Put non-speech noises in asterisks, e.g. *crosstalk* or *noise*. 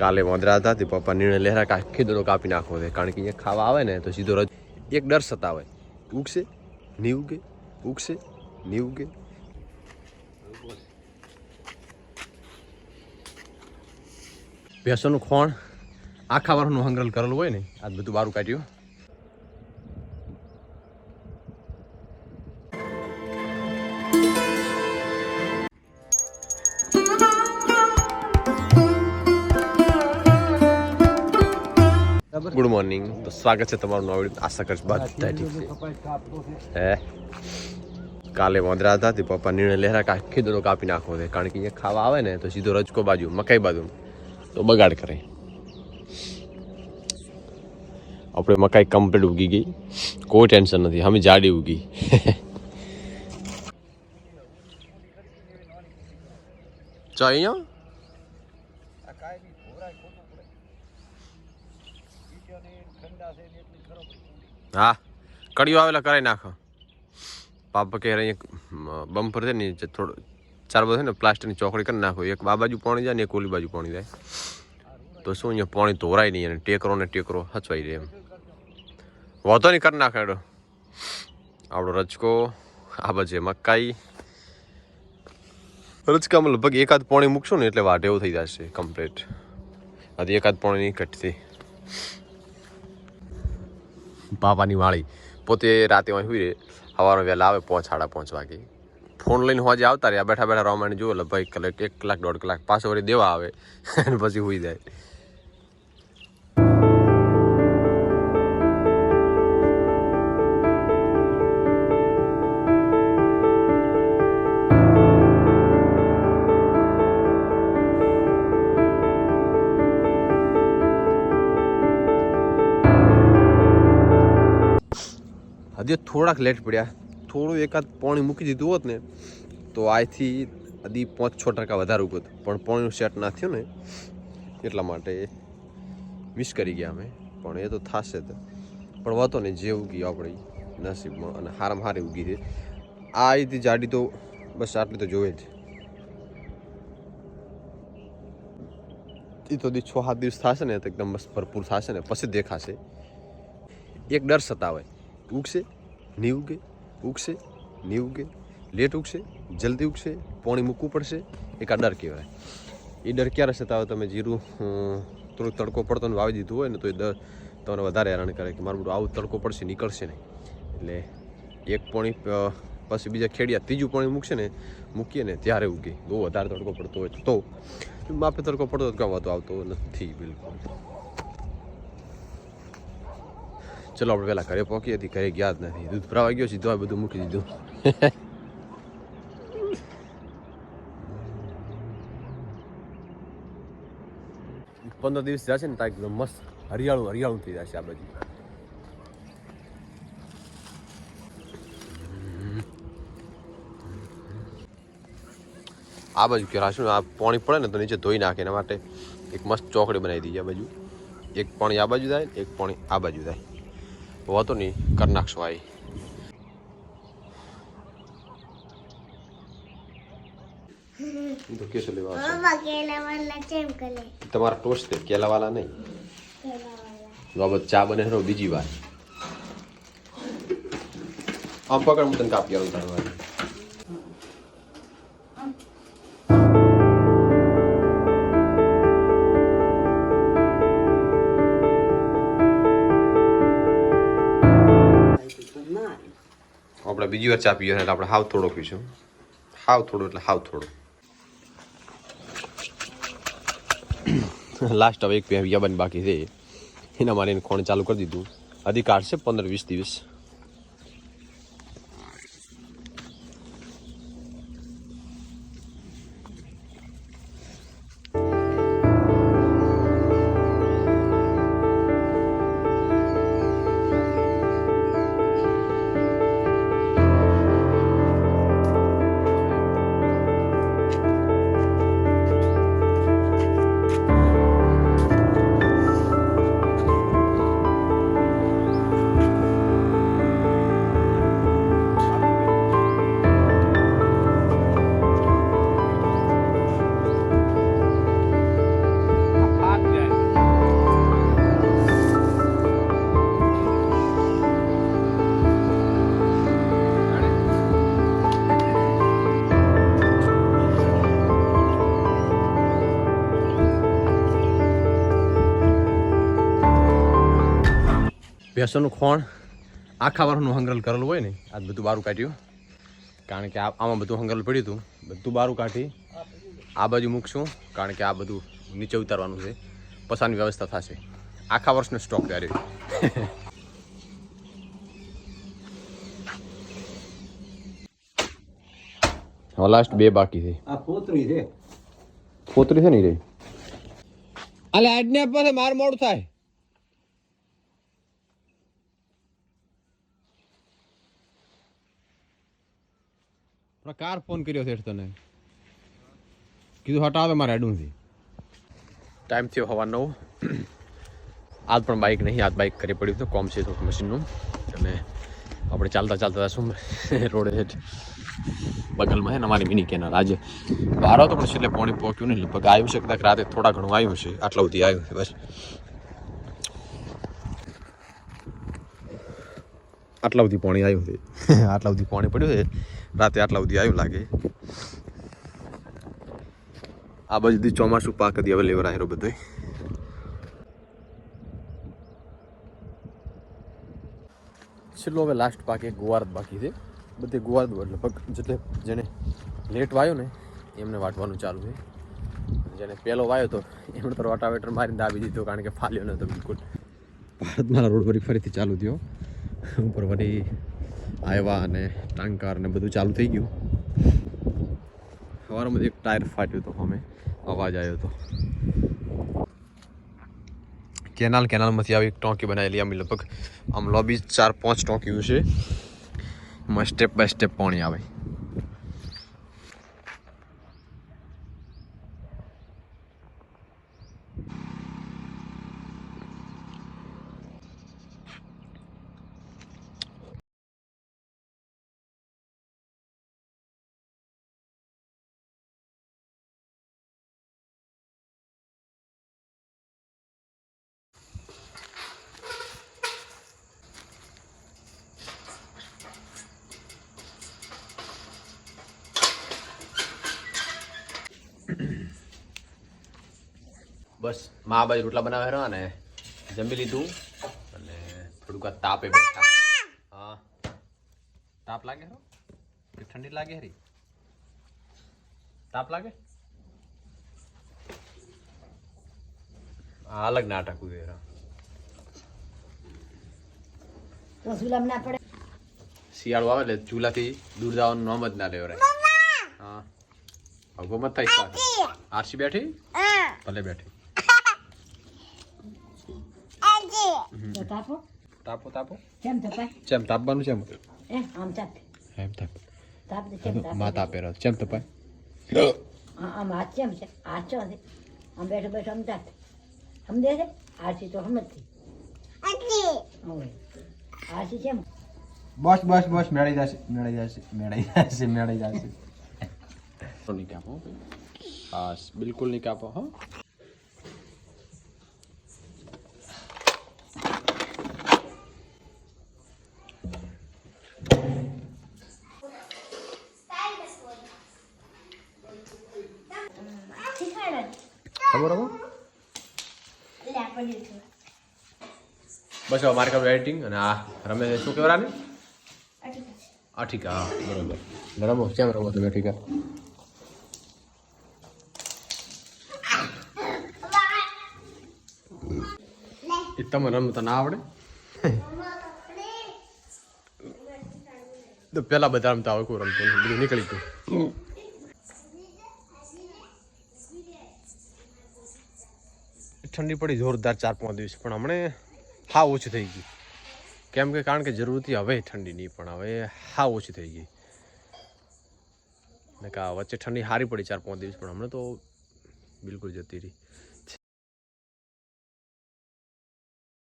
કાલે વાંદરા હતા, તે પપ્પા નિર્ણય કે આખી દડો કાપી નાખવો છે. કારણ કે અહીંયા ખાવા આવે ને તો સીધો રજ એક ડર સતાવે ઉગશે નહીં ઉગે ઉગશે નહીં ઉગે ભેંસોનું ખોણ આખા વારનું હંગરલ કરેલું હોય ને, આજ બધું બારું કાઢ્યું. ગુડ મોર્નિંગ તો સ્વાગત છે તમારું નવું વીડિયો. આશા કરીશ બધા ઠીક છે. હે? કાલે વાંદરા હતા તે પપ્પા નિર્ણય લહેરા કે આખી કાપી નાખવો છે. કારણ કે અહીંયા ખાવા આવે ને તો સીધો રજકો બાજુ મકાઈ બાજુ તો બગાડ કરે. આપણે મકાઈ કમ્પ્લીટ ઉગી ગઈ. કોઈ ટેન્શન નથી. અમે જાડી ઉગી. *laughs* ચા અહીંયા? હા? કડીઓ આવેલા કરાવી નાખો. પાપા કે અહીંયા બમ્પર છે ને થોડું, ચાર બધું છે ને, પ્લાસ્ટિકની ચોકડી કરી નાખો. એક આ બાજુ પાણી જાય ને, એક ઓલી બાજુ પાણી જાય. તો શું અહીંયા પાણી ધોરાય નહીં અને ટેકરો ને ટેકરો હચવાઈ રહે એમ. વાંધો નહીં, કરી નાખે એડો આપણો રચકો આ બાજુ મકાઈ. રચકામાં લગભગ એકાદ પાણી મૂકશો ને, એટલે વાઢ એવું થઈ જશે કમ્પ્લીટ હજી એકાદ પાણી નહીં બાપાની વાળી. પોતે રાતે અહીં સુઈ રહે. વહેલા આવે, પાંચ સાડા પાંચ વાગે. ફોન લઈને હોજે આવતા રહ્યા. બેઠા બેઠા રામાયણ જોવે, એટલે ભાઈ કલાક, એક કલાક, દોઢ કલાક પાછો વળી દેવા આવે. *laughs* અને પછી સુઈ જાય. હજી થોડાક લેટ પડ્યા. થોડું એકાદ પાણી મૂકી દીધું હોત ને, તો આથી હજી પાંચ છ ટકા વધારે ઉગત. પણ પાણીનું સેટ ના થયું ને, એટલા માટે મિસ કરી ગયા અમે. પણ એ તો થશે જ. પણ વાતો ને જે ઉગી આપણી નસીબમાં અને હારામાં હારી ઉગી છે. આ રીતે જાડી તો બસ આટલી તો જોવે જ. એ તો છ સાત દિવસ થશે ને, તો એકદમ બસ ભરપૂર થશે ને, પછી દેખાશે. એક ડર સતાવે. ઉગશે. નહીં ઉગે, ઉગશે નહીં ઉગે, લેટ ઉગશે, જલ્દી ઉગશે, પાણી મૂકવું પડશે, એક આ ડર કહેવાય. એ ડર ક્યારે સતાવે તમે જીરું થોડુંક તડકો પડતો ને વાવી દીધું હોય ને, તો એ ડર તમને વધારે હેરાન કરે કે મારું બધું આવું તડકો પડશે, નીકળશે નહીં. એટલે એક પાણી પછી બીજા ખેડિયા, ત્રીજું પાણી મૂકશે ને, મૂકીએ ને, ત્યારે ઉગે. બહુ વધારે તડકો પડતો હોય તો. માપે તડકો પડતો તો કાં વાતો આવતો નથી, બિલકુલ. ચલો, આપણે પહેલાં ઘરે પહોંચી હતી, ઘરે ગયા જ નથી. દૂધ ભરાવા ગયો સીધો આ બધું મૂકી દીધું. પંદર દિવસ જશે ને ત્યાં એકદમ મસ્ત હરિયાળું હરિયાળું થઈ જશે આ બાજુ. આ બાજુ કે રાશું આ પાણી પડે ને તો નીચે ધોઈ નાખે, એના માટે એક મસ્ત ચોકડી બનાવી દીધી આ બાજુ. એક પાણી આ બાજુ થાય, એક પાણી આ બાજુ જાય હોતો નહીં કરી નાખશો આ તો કેસો લેવા કેલા વાલા તમારા ટોસ્ટ તે કેલાવાલા નહીં બાબત ચા બને છે બીજી વાર આમ પકડ હું તને કાપી આવું તારે આપણે બીજી વાર ચા પીએ એટલે આપણે હાવ થોડો પીશું. હાવ થોડો, એટલે હાવ થોડો. લાસ્ટ *coughs* હવે એક યબન બાકી છે. એના મારીને ખોણ ચાલુ કરી દીધું. હજી કાઢશે પંદર વીસ દિવસ. ભેંસોનું ખોણ આખા વર્ષનું હંગરલ કરેલું હોય ને આ બધું બારું કાઢ્યું. કારણ કે આ- આમાં બધું હંગરલ પડ્યું હતું. બધું બારું કાઢી આ બાજુ મૂકશું કારણ કે આ બધું નીચે ઉતારવાનું છે. પસાની વ્યવસ્થા થશે. આખા વર્ષનો સ્ટોક કર્યો *laughs* હવે લાસ્ટ બે બાકી છે. આ પોતરી છે. પોતરી છે નહીં રહી? અલે આજને પાસે માર મોડું થાય. કાર ફોન કર્યો છે તને. કીધું હટાવે મારે અડુંથી ટાઈમ થયો હવા નવ. આજ પણ બાઇક નહીં, આજ બાઇક કરી પડ્યું હતું કોમ છે થોડું મશીનનું અને આપણે ચાલતા ચાલતા શું રોડે હેઠ બગલમાં હે અમારી મિની કેનાલ આજે બારો તો પણ છેલ્લે પોણી પહોંચ્યું નહીં, લગભગ આવ્યું છે કદાચ રાતે થોડા ઘણું આવ્યું છે, આટલા સુધી આવ્યું છે બસ. આટલા સુધી પાણી આવ્યું છે. *laughs* આટલા સુધી પાણી પડ્યું છે. રાતે આટલા સુધી આવ્યું લાગે. આ બધી સુધી ચોમાસું પાક હતી હવે લેવર આવેલો બધો છેલ્લો હવે લાસ્ટ પાક એક ગુવાર બાકી છે. બધે ગુવાર લગભગ જેટલે જેને લેટ વાયો ને એમને વાટવાનું ચાલુ છે. જેને પહેલો વાયો તો એમણે તો રોટાવેટર મારીને દાબી દીધો કારણ કે ફાલ્યો નહોતો બિલકુલ. ભારતમાં રોડ પર ફરીથી ચાલુ થયો. ઉપર વળી આવ્યા અને ટાંકાર ને બધું ચાલુ થઈ ગયું. સવારમાં એક ટાયર ફાટ્યું તો અમે અવાજ આવ્યો હતો કેનાલ કેનાલમાંથી આવી એક ટોંકી બનાવેલી અમે લગભગ આમ લોબી ચાર પાંચ ટોંકીઓ છે. એમાં સ્ટેપ બાય સ્ટેપ પાણી આવે. બસ મા બાજુ રોટલા બનાવે રહ્યા ને જમી લીધું. અને થોડુંક તાપે બેઠા હા. તાપ લાગે હો? કે ઠંડી લાગે હરી? તાપ લાગે? આ અલગ નાટક ઉભે રહ્યા શિયાળો આવે એટલે ચૂલાથી દૂર જવાનું નામ જ ના લેવરાય ભગવો મત થાય સાથે આરસી બેઠી ભલે બેઠી તાપો તાપો તાપો કેમ તપાય ચેમ તાપવાનું છે એ આમ ચાપ એમ તાપ તાપ દે કેમ તાપ માતા પેરો ચેમ તપાય આમ આ કેમ છે આ ચો છે આમ બેઠો બેઠો આમ તાપ સમજે છે આરસી તો સમજતી હવે આરસી કેમ બસ બસ બસ મેળાઈ જશે મેળાઈ જશે મેળાઈ જશે મેળાઈ જશે નહીં કાપો હા બિલકુલ નહીં કાપો હો હો બસ હવે મારે કરવું એડિટિંગ અને આ રમે શું કહેવાય અઠીકા હા બરોબર રમો કેમ રમો તમે અઠીકા તમે રમતા ના આવડે? તો પેલા બધા રમતા આવે કોઈ રમતું બધું નીકળી ગયું. ઠંડી પડી જોરદાર ચાર પાંચ દિવસ, પણ હમણે હા ઓછી થઈ ગઈ. કેમ કે, કારણ કે જરૂરથી હવે ઠંડી નહીં, પણ હવે હા ઓછી થઈ ગઈ. ને કા વચ્ચે ઠંડી સારી પડી ચાર પાંચ દિવસ, પણ હમણાં તો બિલકુલ જતી રહી.